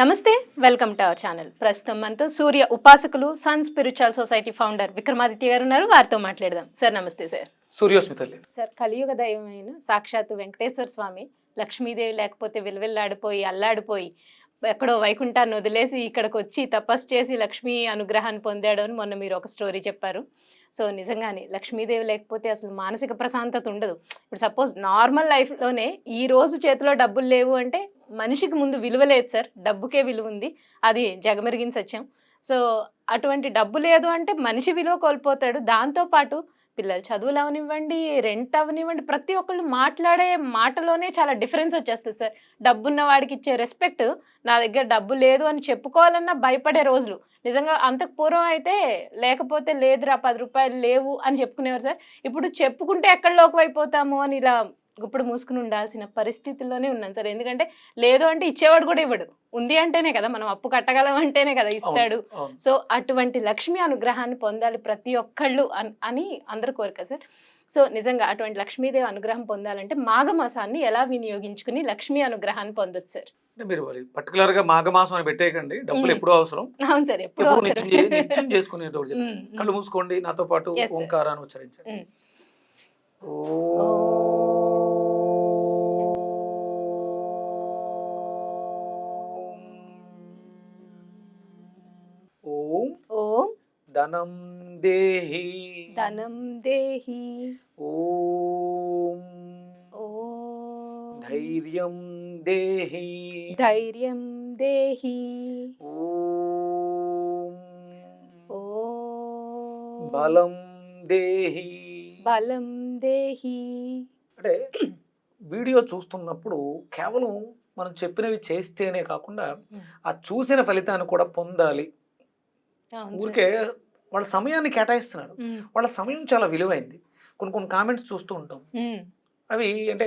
నమస్తే welcome to our channel. ప్రస్తుతం మనతో సూర్య ఉపాసకులు sun spiritual society founder Vikramaditya గారు ఉన్నారు. వారితో మాట్లాడదాం. సార్ నమస్తే సార్. సూర్యోస్మి తల్లి సార్ కలియుగ దైవమైన సాక్షాత్తు వెంకటేశ్వర స్వామి లక్ష్మీదేవి లేకపోతే విలువెల్లాడిపోయి అల్లాడిపోయి ఎక్కడో వైకుంఠాన్ని వదిలేసి ఇక్కడికి వచ్చి తపస్సు చేసి లక్ష్మీ అనుగ్రహాన్ని పొందాడు అని మొన్న మీరు ఒక స్టోరీ చెప్పారు. సో నిజంగానే లక్ష్మీదేవి లేకపోతే అసలు మానసిక ప్రశాంతత ఉండదు. ఇప్పుడు సపోజ్ నార్మల్ లైఫ్లోనే ఈ రోజు చేతిలో డబ్బులు లేవు అంటే మనిషికి ముందు విలువ లేదు సార్. డబ్బుకే విలువ ఉంది. అది జగమెరిగిన సత్యం. సో అటువంటి డబ్బు లేదు అంటే మనిషి విలువ కోల్పోతాడు. దాంతోపాటు పిల్లలు చదువులు అవనివ్వండి రెంట్ అవనివ్వండి ప్రతి ఒక్కళ్ళు మాట్లాడే మాటలోనే చాలా డిఫరెన్స్ వచ్చేస్తుంది సార్. డబ్బున్న వాడికి ఇచ్చే రెస్పెక్ట్ నా దగ్గర డబ్బు లేదు అని చెప్పుకోవాలన్నా భయపడే రోజులు. నిజంగా అంతకు పూర్వం అయితే లేకపోతే లేదురా పది రూపాయలు లేవు అని చెప్పుకునేవారు సార్. ఇప్పుడు చెప్పుకుంటే ఎక్కడ అయిపోతాము అని ఇలా ఇప్పుడు మూసుకుని ఉండాల్సిన పరిస్థితుల్లోనే ఉన్నాను సార్. ఎందుకంటే లేదు అంటే ఇచ్చేవాడు కూడా ఇవ్వడు. ఉంది అంటేనే కదా మనం అప్పు కట్టగలం అంటేనే కదా ఇస్తాడు. సో అటువంటి లక్ష్మి అనుగ్రహాన్ని పొందాలి ప్రతి ఒక్కళ్ళు అన్- అందరు కోరిక సార్. సో నిజంగా అటువంటి లక్ష్మీదేవి అనుగ్రహం పొందాలంటే మాఘమాసాన్ని ఎలా వినియోగించుకుని లక్ష్మీ అనుగ్రహాన్ని పొందొచ్చు సార్? మీరు మరి పర్టికులర్గా మాఘమాసం అని పెట్టేయకండి. డబ్బులు. ఎప్పుడూ అవసరం. అవును సార్ ఎప్పుడు నిత్యం చే- నిత్యం చేసుకునేటోడు చెప్తాను ఉమ్, ఉమ్. కళ్ళు మూసుకోండి నాతో పాటు. ఓంకారాన్ని ఉచ్చరించండి. ఓం. ధనం దేహి. ధనం దేహి. ఓం ఓం ధైర్యం దేహి. ధైర్యం దేహి. ఓం ఓం బలం దేహి. బలం దేహి. అంటే వీడియో చూస్తున్నప్పుడు కేవలం మనం చెప్పినవి చేస్తేనే కాకుండా ఆ చూసిన ఫలితాన్ని కూడా పొందాలి. ఊరికే వాళ్ళ సమయాన్ని కేటాయిస్తున్నారు. వాళ్ళ సమయం చాలా విలువైంది. కొన్ని కొన్ని కామెంట్స్ చూస్తూ ఉంటాం. అవి అంటే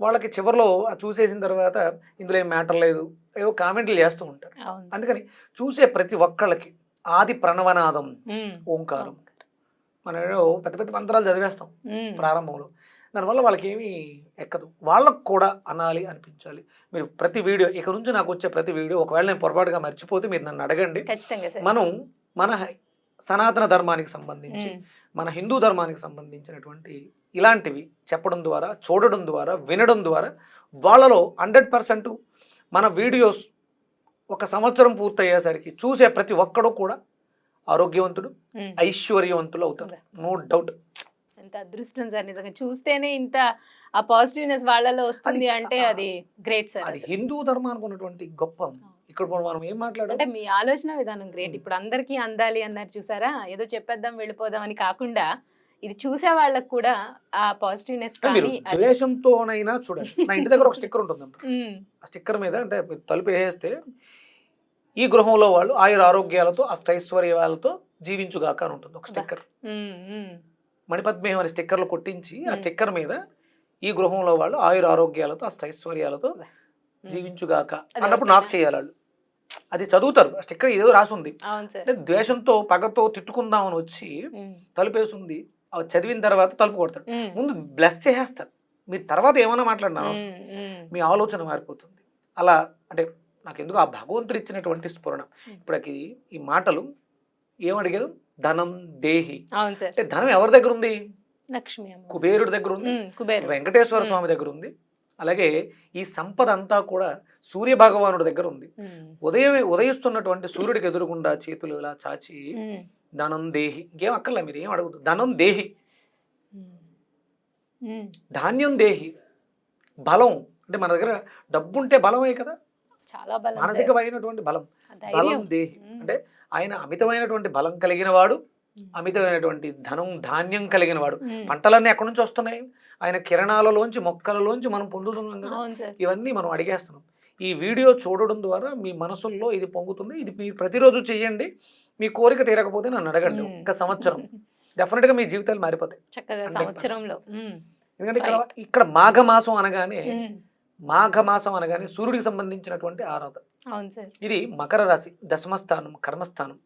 వాళ్ళకి చివరిలో చూసేసిన తర్వాత ఇందులో ఏం మ్యాటర్ లేదు ఏవో కామెంట్లు చేస్తూ ఉంటారు. అందుకని చూసే ప్రతి ఒక్కళ్ళకి ఆది ప్రణవనాదం ఓంకారం. మనం పెద్ద పెద్ద మంత్రాలు చదివేస్తాం ప్రారంభంలో. దానివల్ల వాళ్ళకి ఏమీ ఎక్కదు. వాళ్ళకు కూడా అనాలి అనిపించాలి. మీరు ప్రతి వీడియో ఇక నుంచి నాకు వచ్చే ప్రతి వీడియో ఒకవేళ నేను పొరపాటుగా మర్చిపోతే మీరు నన్ను అడగండి. మనం మన సనాతన ధర్మానికి సంబంధించి మన హిందూ ధర్మానికి సంబంధించినటువంటి ఇలాంటివి చెప్పడం ద్వారా చూడడం ద్వారా వినడం ద్వారా వాళ్ళలో హండ్రెడ్ పర్సెంట్ మన వీడియోస్ ఒక సంవత్సరం పూర్తయ్యేసరికి చూసే ప్రతి ఒక్కడు కూడా ఆరోగ్యవంతుడు. ఐశ్వర్యవంతులు అవుతారు. No doubt. ఎంత అదృష్టం సార్ నిజంగా. చూస్తేనే ఇంత ఆ పాజిటివ్నెస్ వాళ్ళలో వస్తుంది అంటే అది గ్రేట్ సార్. హిందూ ధర్మానికి ఉన్నటువంటి గొప్ప ఇక్కడ మనం- ఏం మాట్లాడాలి అంటే మీ ఆలోచన విధానం గ్రేట్. ఇప్పుడు అందరికీ అందాలి అన్నారు చూసారా? ఏదో చెప్పేద్దాం వెళ్ళిపోదాం అని కాకుండా ఇది చూసే వాళ్ళకి కూడా ఆ పాజిటివ్నెస్ ద్వేషంతోనైనా చూడండి. నా ఇంటి దగ్గర ఒక స్టిక్కర్ ఉంటుంది ఆ స్టిక్కర్ మీద అంటే తలుపు వేసేస్తే ఈ గృహంలో వాళ్ళు ఆయుర ఆరోగ్యాలతో అష్టైశ్వర్యాలతో జీవించుగాక అని ఉంటుంది ఒక స్టిక్కర్. మణిపద్మేహం అనే స్టిక్కర్లు కొట్టించి ఆ. స్టిక్కర్ మీద ఈ గృహంలో వాళ్ళు ఆయుర ఆరోగ్యాలతో అష్టైశ్వర్యాలతో. జీవించుగాక అన్నప్పుడు నాకు చేయాలి వాళ్ళు. అది చదువుతారు. స్టిక్కర్ ఏదో రాసి ఉంది అవును సార్. అంటే ద్వేషంతో పగతో తిట్టుకుందామని వచ్చి తలుపేసింది. చదివిన తర్వాత తలుపు కొడతాడు. ముందు బ్లెస్ చేసేస్తారు. మీరు తర్వాత ఏమైనా మాట్లాడినా మీ ఆలోచన మారిపోతుంది. అలా అంటే నాకు ఎందుకు ఆ భగవంతుడు ఇచ్చినటువంటి స్ఫురణ ఇప్పటికి ఈ మాటలు ఏమడిగారు? ధనం దేహి. అంటే ధనం ఎవరి దగ్గర ఉంది లక్ష్మి కుబేరుడి దగ్గర ఉంది వెంకటేశ్వర. స్వామి దగ్గర ఉంది అలాగే ఈ సంపద అంతా కూడా సూర్య భగవానుడి దగ్గర ఉంది ఉదయం ఉదయిస్తున్నటువంటి సూర్యుడికి ఎదురుగుండా చేతులు ఇలా చాచి ధనం దేహి. ఇంకేం అక్కర్లే మీరు ఏం అడగదు ధనం దేహి. ధాన్యం దేహి. బలం. అంటే మన దగ్గర డబ్బు ఉంటే బలమే కదా. చాలా. మానసికమైనటువంటి బలం. బలం దేహి. అంటే ఆయన అమితమైనటువంటి బలం కలిగిన వాడు. అమితమైనటువంటి ధనం ధాన్యం కలిగిన వాడు. పంటలన్నీ ఎక్కడి నుంచి వస్తున్నాయి? ఆయన కిరణాలలోంచి మొక్కలలోంచి మనం పొందుతున్నాం కదా. ఇవన్నీ మనం అడిగేస్తున్నాం. ఈ వీడియో చూడడం ద్వారా మీ మనసుల్లో ఇది పొంగుతుంది. ఇది మీరు ప్రతిరోజు చెయ్యండి. మీ కోరిక తీరకపోతే నన్ను అడగండి. ఒక్క సంవత్సరం. డెఫినెట్గా మీ జీవితాలు మారిపోతాయి. చక్కగా 100%. సంవత్సరంలో. ఎందుకంటే ఇక్కడ ఇక్కడ మాఘమాసం అనగానే మాఘమాసం అనగానే సూర్యుడికి సంబంధించినటువంటి ఆరాధన. ఇది మకర రాశి దశమస్థానం కర్మస్థానం.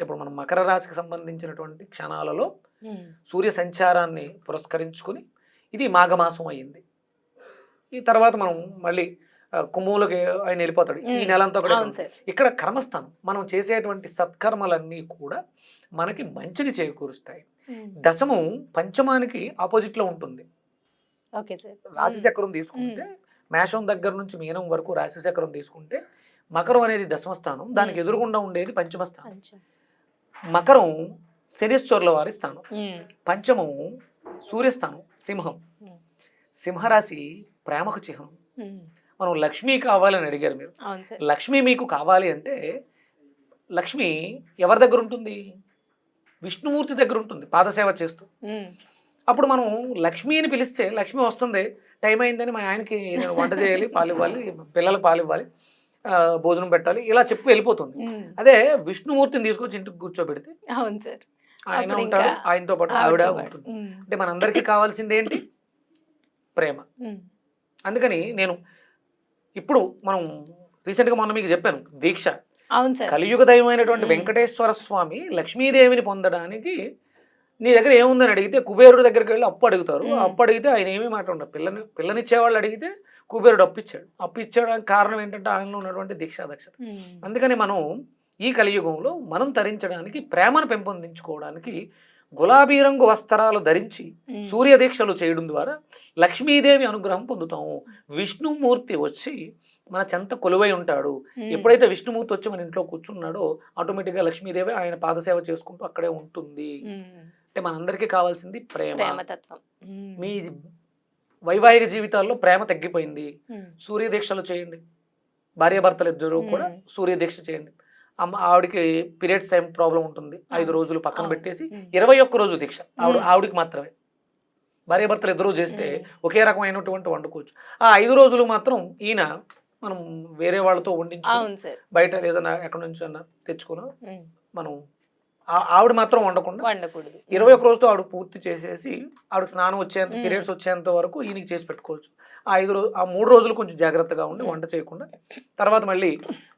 ఇప్పుడు మనం మకర రాశికి సంబంధించినటువంటి క్షణాలలో సూర్య సంచారాన్ని పురస్కరించుకుని ఇది మాఘమాసం అయ్యింది. ఈ తర్వాత మనం మళ్ళీ కుంభంలోకి ఆయన వెళ్ళిపోతాడు. ఈ నెలంతా కూడా ఇక్కడ కర్మస్థానం మనం చేసేటువంటి సత్కర్మలన్నీ కూడా మనకి మంచిని చేకూరుస్తాయి. దశము పంచమానికి ఆపోజిట్లో ఉంటుంది. Okay sir. రాశి చక్రం తీసుకుంటే మేషం దగ్గర నుంచి మీనం వరకు రాశి చక్రం తీసుకుంటే మకరం అనేది దశమ స్థానం దానికి. ఎదురుగుండా ఉండేది పంచమ స్థానం కొంచెం మకరం శనిశ్చరుల వారి స్థానం. పంచమం సూర్యస్థానం సింహం. సింహరాశి ప్రేమకు చిహ్నం. మనం లక్ష్మి కావాలని అడిగారు మీరు. లక్ష్మి మీకు కావాలి అంటే లక్ష్మి ఎవరి దగ్గర ఉంటుంది? విష్ణుమూర్తి దగ్గర ఉంటుంది పాదసేవ చేస్తూ. అప్పుడు మనం లక్ష్మి అని పిలిస్తే లక్ష్మి వస్తుంది. టైం అయిందని మా ఆయనకి నేను వంట చేయాలి పాలు ఇవ్వాలి పిల్లలకు పాలు ఇవ్వాలి. భోజనం పెట్టాలి ఇలా చెప్పి వెళ్ళిపోతుంది. అదే విష్ణుమూర్తిని తీసుకొచ్చి ఇంటికి కూర్చోబెడితే అవును సార్. ఆయన ఉంటాడు ఆయనతో పాటు ఆవిడ. ఉంటుంది. అంటే మనందరికీ కావాల్సింది ఏంటి? ప్రేమ. అందుకని నేను ఇప్పుడు మనం రీసెంట్గా మొన్న మీకు చెప్పాను దీక్ష. అవును సార్. కలియుగ దైవమైనటువంటి. వెంకటేశ్వర స్వామి లక్ష్మీదేవిని పొందడానికి నీ దగ్గర ఏముందని అడిగితే కుబేరుడు దగ్గరికి వెళ్ళి అప్పు అడుగుతారు. అప్పు అడిగితే ఆయన ఏమీ మాట ఉండదు. పిల్లని పిల్లనిచ్చేవాళ్ళు అడిగితే కుబేరుడు అప్పు ఇచ్చాడు అప్పు ఇచ్చేయడానికి కారణం ఏంటంటే ఆయనలో ఉన్నటువంటి దీక్షా దక్షత ఉమ్, అందుకని మనం ఈ కలియుగంలో మనం తరించడానికి ప్రేమను పెంపొందించుకోవడానికి గులాబీ రంగు వస్త్రాలు ధరించి సూర్య దీక్షలు చేయడం ద్వారా లక్ష్మీదేవి అనుగ్రహం పొందుతాము. విష్ణుమూర్తి వచ్చి మన చెంత కొలువై ఉంటాడు. ఎప్పుడైతే విష్ణుమూర్తి వచ్చి మన ఇంట్లో కూర్చున్నాడో ఆటోమేటిక్గా లక్ష్మీదేవి ఆయన పాదసేవ చేసుకుంటూ అక్కడే ఉంటుంది. అంటే మనందరికీ కావాల్సింది ప్రేమ. మీ వైవాహిక జీవితాల్లో ప్రేమ తగ్గిపోయింది. ఉమ్, సూర్య దీక్షలు చేయండి. భార్యాభర్తలు ఇద్దరు కూడా మ్మ్. సూర్య దీక్ష చేయండి. అమ్మ ఆవిడకి పీరియడ్స్ టైం ప్రాబ్లం ఉంటుంది. ఐదు. రోజులు పక్కన. పెట్టేసి ఉమ్, ఇరవై ఒక్క రోజు దీక్ష. ఆవిడ. ఆవిడకి మాత్రమే. భార్యాభర్తలు ఇద్దరు చేస్తే. ఒకే రకమైనటువంటి వండుకోవచ్చు. ఆ ఐదు రోజులు మాత్రం ఈయన మనం వేరే వాళ్ళతో సార్. బయట ఏదైనా ఎక్కడి నుంచి అన్నా తెచ్చుకున్నా మనం ఆవిడ మాత్రం వండకుండా వండకూడదు ఇరవై ఒక్క రోజుతో ఆవిడ పూర్తి చేసేసి ఆవిడకి స్నానం వచ్చేంత. పీరియడ్స్ వచ్చేంత వరకు ఈయనకి చేసి పెట్టుకోవచ్చు ఆ ఐదు రోజు ఆ మూడు రోజులు కొంచెం జాగ్రత్తగా ఉండి. వంట చేయకుండా తర్వాత మళ్ళీ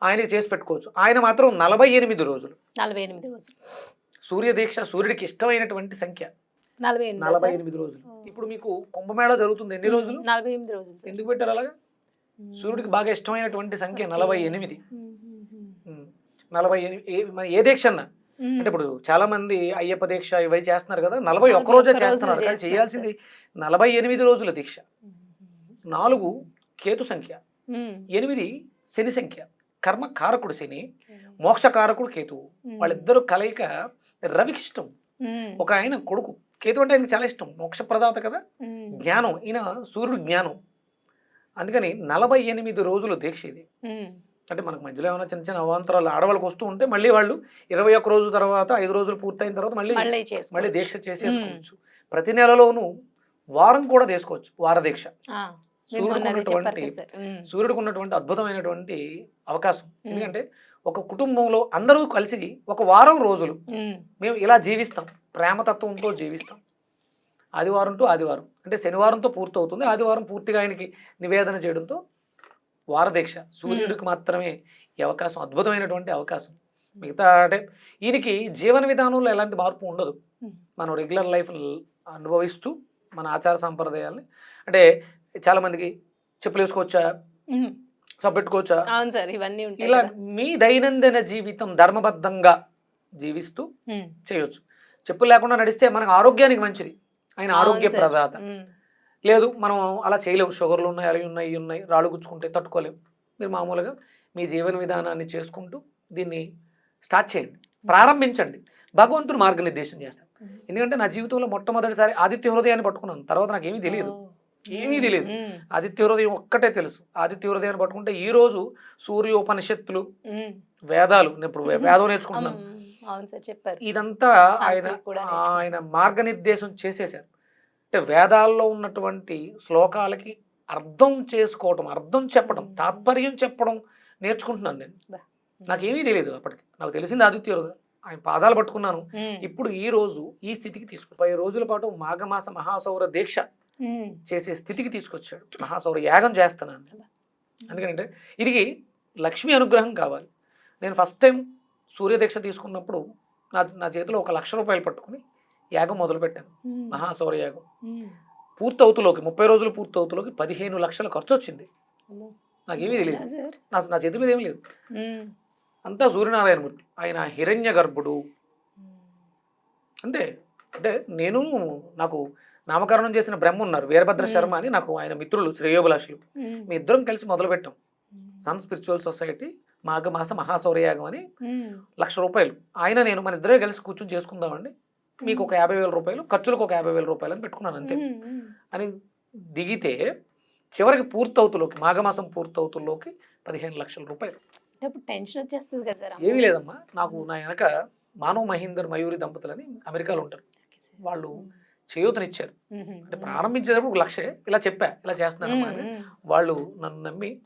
ఆయనకి చేసి పెట్టుకోవచ్చు ఆయన మాత్రం నలభై ఎనిమిది రోజులు నలభై ఎనిమిది రోజులు సూర్య దీక్ష సూర్యుడికి ఇష్టమైనటువంటి సంఖ్య నలభై ఎనిమిది నలభై? ఎనిమిది రోజులు. ఇప్పుడు మీకు కుంభమేళ జరుగుతుంది ఎన్ని రోజులు నలభై ఎనిమిది రోజులు. ఎందుకు పెట్టారు అలాగా సూర్యుడికి బాగా ఇష్టమైనటువంటి సంఖ్య. నలభై ఎనిమిది. నలభై ఎనిమిది ఏ- దీక్ష అన్నా అంటే ఇప్పుడు చాలా మంది అయ్యప్ప దీక్ష ఇవై చేస్తున్నారు కదా నలభై ఒక్క రోజే చేస్తున్నారు. కానీ చేయాల్సింది నలభై ఎనిమిది రోజుల దీక్ష. నాలుగు కేతు సంఖ్య. ఎనిమిది శని సంఖ్య. కర్మ కారకుడు శని ఉమ్, మోక్ష కారకుడు కేతువు. వాళ్ళిద్దరు కలయిక రవికి ఇష్టం ఒక ఆయన కొడుకు. కేతు అంటే ఆయనకి చాలా ఇష్టం. మోక్ష ప్రదాత కదా. జ్ఞానం. ఈయన సూర్యుడు జ్ఞానం. అందుకని నలభై ఎనిమిది రోజులు దీక్ష ఇది. అంటే మనకు మధ్యలో ఏమైనా చిన్న చిన్న అవాంతరాలు ఆడవాళ్ళకి వస్తూ ఉంటే మళ్ళీ వాళ్ళు ఇరవై ఒక్క రోజు తర్వాత ఐదు రోజులు పూర్తయిన తర్వాత మళ్ళీ మళ్ళీ. దీక్ష చేసేసుకోవచ్చు. ప్రతి నెలలోనూ వారం కూడా తీసుకోవచ్చు వార దీక్ష. మీరు సూర్యుడికి ఉన్నటువంటి అద్భుతమైనటువంటి అవకాశం. ఎందుకంటే ఒక కుటుంబంలో అందరూ కలిసి ఒక వారం రోజులు మేము. ఇలా జీవిస్తాం. ప్రేమతత్వంతో జీవిస్తాం. ఆదివారం టు ఆదివారం. అంటే శనివారంతో పూర్తి అవుతుంది ఆదివారం పూర్తిగా ఆయనకి నివేదన చేయడంతో వారదీక్ష. సూర్యుడికి మాత్రమే ఈ అవకాశం అద్భుతమైనటువంటి అవకాశం. మిగతా అంటే ఈయనకి జీవన విధానంలో ఎలాంటి మార్పు ఉండదు. మనం రెగ్యులర్ లైఫ్ అనుభవిస్తూ మన ఆచార సంప్రదాయాల్ని అంటే చాలామందికి చెప్పులు వేసుకోవచ్చా? సబ్బెట్టుకోవచ్చా అవును సార్ ఇవన్నీ ఉంటాయి ఇలా. మీ దైనందిన జీవితం ధర్మబద్ధంగా జీవిస్తూ చేయొచ్చు. చెప్పులు లేకుండా నడిస్తే మనకు ఆరోగ్యానికి మంచిది. ఆయన ఆరోగ్య. ప్రదాత. లేదు మనం అలా చేయలేము. షుగర్లు ఉన్నాయి అవి ఉన్నాయి ఇవి ఉన్నాయి రాళ్ళు గుచ్చుకుంటే తట్టుకోలేము. మీరు మామూలుగా మీ జీవన విధానాన్ని చేసుకుంటూ దీన్ని స్టార్ట్ చేయండి. ప్రారంభించండి. భగవంతుడు మార్గనిర్దేశం చేస్తాడు. ఉమ్. ఎందుకంటే నా జీవితంలో మొట్టమొదటిసారి ఆదిత్య హృదయాన్ని పట్టుకున్నాను. తర్వాత నాకు ఏమీ తెలియదు. ఏమీ తెలియదు. ఆదిత్య హృదయం ఒక్కటే తెలుసు. ఆదిత్య హృదయాన్ని పట్టుకుంటే ఈ రోజు సూర్యోపనిషత్తులు వేదాలు నేను ఇప్పుడు వేదం నేర్చుకుంటున్నాను. ఇదంతా ఆయన. ఆయన మార్గనిర్దేశం చేసేసారు అంటే వేదాల్లో ఉన్నటువంటి శ్లోకాలకి అర్థం చేసుకోవటం అర్థం చెప్పడం తాత్పర్యం చెప్పడం నేర్చుకుంటున్నాను నేను. నాకేమీ తెలియదు అప్పటికి. నాకు తెలిసింది ఆదిత్య హృదయం ఆయన పాదాలు పట్టుకున్నాను. ఇప్పుడు ఈ రోజు ఈ స్థితికి తీసుకు ముప్పై రోజుల పాటు మాఘమాస మహాసౌర దీక్ష చేసే స్థితికి తీసుకొచ్చాడు. మహాసౌర యాగం చేస్తున్నాను ఎందుకంటే ఇది లక్ష్మీ అనుగ్రహం కావాలి. నేను ఫస్ట్ టైం సూర్యదీక్ష తీసుకున్నప్పుడు నా నా చేతిలో ఒక లక్ష రూపాయలు పట్టుకుని యాగం మొదలుపెట్టాను. మహాసౌర యాగం. పూర్తవుతులోకి ముప్పై రోజులు పూర్తవుతులోకి పదిహేను లక్షల ఖర్చు వచ్చింది. నాకేమీ తెలియదు? నా నా చేతి మీద ఏమీ లేదు. అంతా సూర్యనారాయణమూర్తి. ఆయన హిరణ్య గర్భుడు. అంతే. అంటే నేను నాకు నామకరణం చేసిన బ్రహ్మ ఉన్నారు. వీరభద్ర శర్మ అని నాకు ఆయన మిత్రులు శ్రేయోభిలాషులు. మీ ఇద్దరం కలిసి మొదలుపెట్టాం. సన్ స్పిరిచువల్ సొసైటీ మాఘమాస మహాసౌరయాగం అని లక్ష రూపాయలు. ఆయన నేను మన ఇద్దరే కలిసి కూర్చొని చేసుకుందామండి. మీకు ఒక యాభై వేల రూపాయలు ఖర్చులకు ఒక యాభై వేల రూపాయలు అని పెట్టుకున్నాను అంతే. అని దిగితే చివరికి పూర్తవుతులోకి మాఘమాసం పూర్తవుతులోకి పదిహేను లక్షల రూపాయలు. టెన్షన్ వచ్చేస్తుంది కదా ఏమీ లేదమ్మా. నాకు నా వెనక మానవ్ మహేందర్ మయూరి దంపతులని అమెరికాలో ఉంటారు. వాళ్ళు చేయూతనిచ్చారు. అంటే ప్రారంభించేటప్పుడు ఒక లక్షే ఇలా చెప్పా ఇలా చేస్తున్నానమ్మా అని. వాళ్ళు నన్ను నమ్మి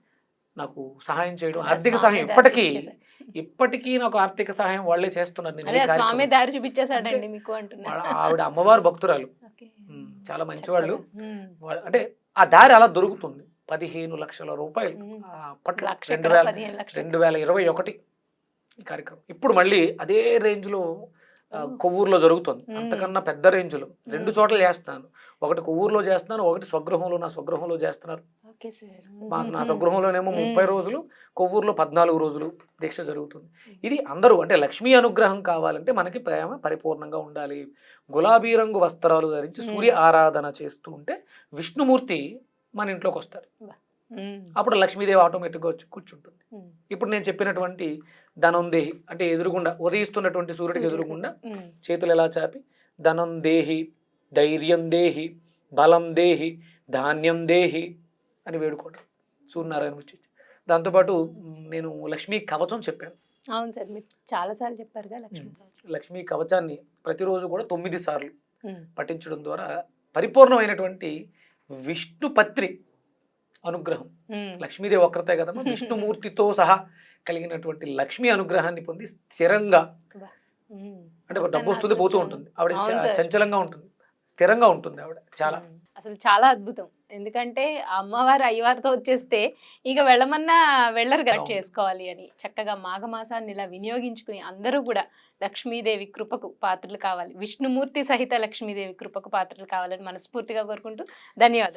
నాకు సహాయం చేయడం ఆర్థిక సహాయం ఇప్పటికీ ఇప్పటికీ నాకు ఆర్థిక సహాయం వాళ్ళే చేస్తున్నారు స్వామి దారి చూపించేశాడండి మీకు అంటున్నా. వాళ్ళ- ఆవిడ అమ్మవారు భక్తురాలు. చాలా మంచివాళ్ళు. అంటే ఆ దారి అలా దొరుకుతుంది. పదిహేను లక్షల రూపాయలు. అప్పట్లో రెండు వేల రెండు ఇరవై ఒకటి ఈ కార్యక్రమం. ఇప్పుడు మళ్ళీ అదే రేంజ్లో ఆ, కొవ్వూరులో జరుగుతుంది. అంతకన్నా పెద్ద రేంజ్లో రెండు చోట్ల చేస్తున్నాను. ఒకటి కొవ్వూరులో చేస్తున్నాను ఒకటి స్వగృహంలో నా స్వగృహంలో చేస్తున్నారు. మా నా స్వగృహంలోనేమో. ముప్పై రోజులు కొవ్వూరులో పద్నాలుగు రోజులు దీక్ష జరుగుతుంది. ఇది అందరూ అంటే లక్ష్మీ అనుగ్రహం కావాలంటే మనకి ప్రేమ పరిపూర్ణంగా ఉండాలి. గులాబీ రంగు వస్త్రాలు ధరించి సూర్య ఆరాధన చేస్తూ ఉంటే విష్ణుమూర్తి మన ఇంట్లోకి వస్తారు. అప్పుడు లక్ష్మీదేవి ఆటోమేటిక్గా వచ్చి కూర్చుంటుంది. ఇప్పుడు నేను చెప్పినటువంటి ధనం దేహి అంటే ఎదురుగుండా ఉదయిస్తున్నటువంటి సూర్యుడికి ఎదురుగుండా చేతులు ఎలా చాపి? ధనం దేహి ధైర్యం దేహి బలం దేహి ధాన్యం దేహి అని వేడుకోవడం సూర్యనారాయణ వచ్చి దాంతోపాటు నేను లక్ష్మీ కవచం చెప్పాను. అవును సార్ మీరు చాలా సార్లు చెప్పారుగా లక్ష్మీ కవచం. లక్ష్మీ కవచాన్ని ప్రతిరోజు కూడా తొమ్మిది సార్లు పఠించడం ద్వారా పరిపూర్ణమైనటువంటి విష్ణుపత్రి అనుగ్రహం. ఉమ్, లక్ష్మీదేవి ఒక్కరితే కదమ్మా విష్ణుమూర్తితో సహా కలిగినటువంటి లక్ష్మీ అనుగ్రహాన్ని పొంది స్థిరంగా. అంటే డబ్బు వస్తుంది పోతూ ఉంటుంది. ఆవిడ. చంచలంగా ఉంటుంది. స్థిరంగా ఉంటుంది ఆవిడ చాలా. అసలు చాలా అద్భుతం. ఎందుకంటే అమ్మవారు అయ్యవారితో వచ్చేస్తే ఇక వెళ్ళమన్నా వెళ్ళరు గట్ అవును. చేసుకోవాలి అని. చక్కగా మాఘమాసాన్ని ఇలా వినియోగించుకుని అందరూ కూడా లక్ష్మీదేవి కృపకు పాత్రలు కావాలి. విష్ణుమూర్తి సహిత లక్ష్మీదేవి కృపకు పాత్రలు కావాలని మనస్ఫూర్తిగా కోరుకుంటూ ధన్యవాదాలు.